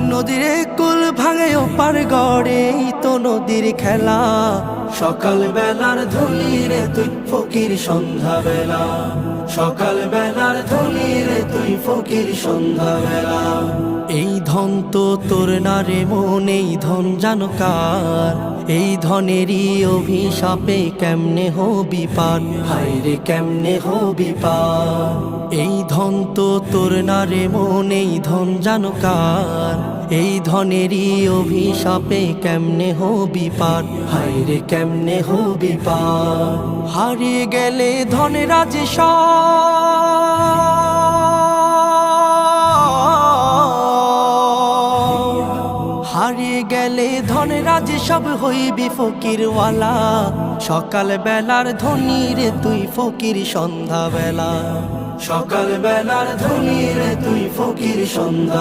নদীর কুল ভাঙে ওপার গড়ে তো নদীর খেলা। সকাল বেলার ধনী রে তুই, ফকির সন্ধ্যাবেলা। সকাল বেলার ধনী রে তুই, ফকির সন্ধ্যাবেলা। এই ধন তো তোর না রে মন, এই ধন জানো কার? এই ধনেরই অভিশাপে কেমনে হবি পার? হায় রে, কেমনে হবি পার? এই ধন তো তোর না রে মন, এই ধন জানো কার? এই ধনেরই অভিশাপে কেমনে হবি পার? হাইরে কেমনে হবি পার? হারিয়ে গেলে ধনেরাজ হারিয়ে গেলে ধনেরাজ সব হইবি ফকিরওয়ালা। সকাল বেলার ধনী রে তুই ফকির সন্ধ্যা বেলা সকাল বেলার ধনী রে তুই ফকির সন্ধ্যা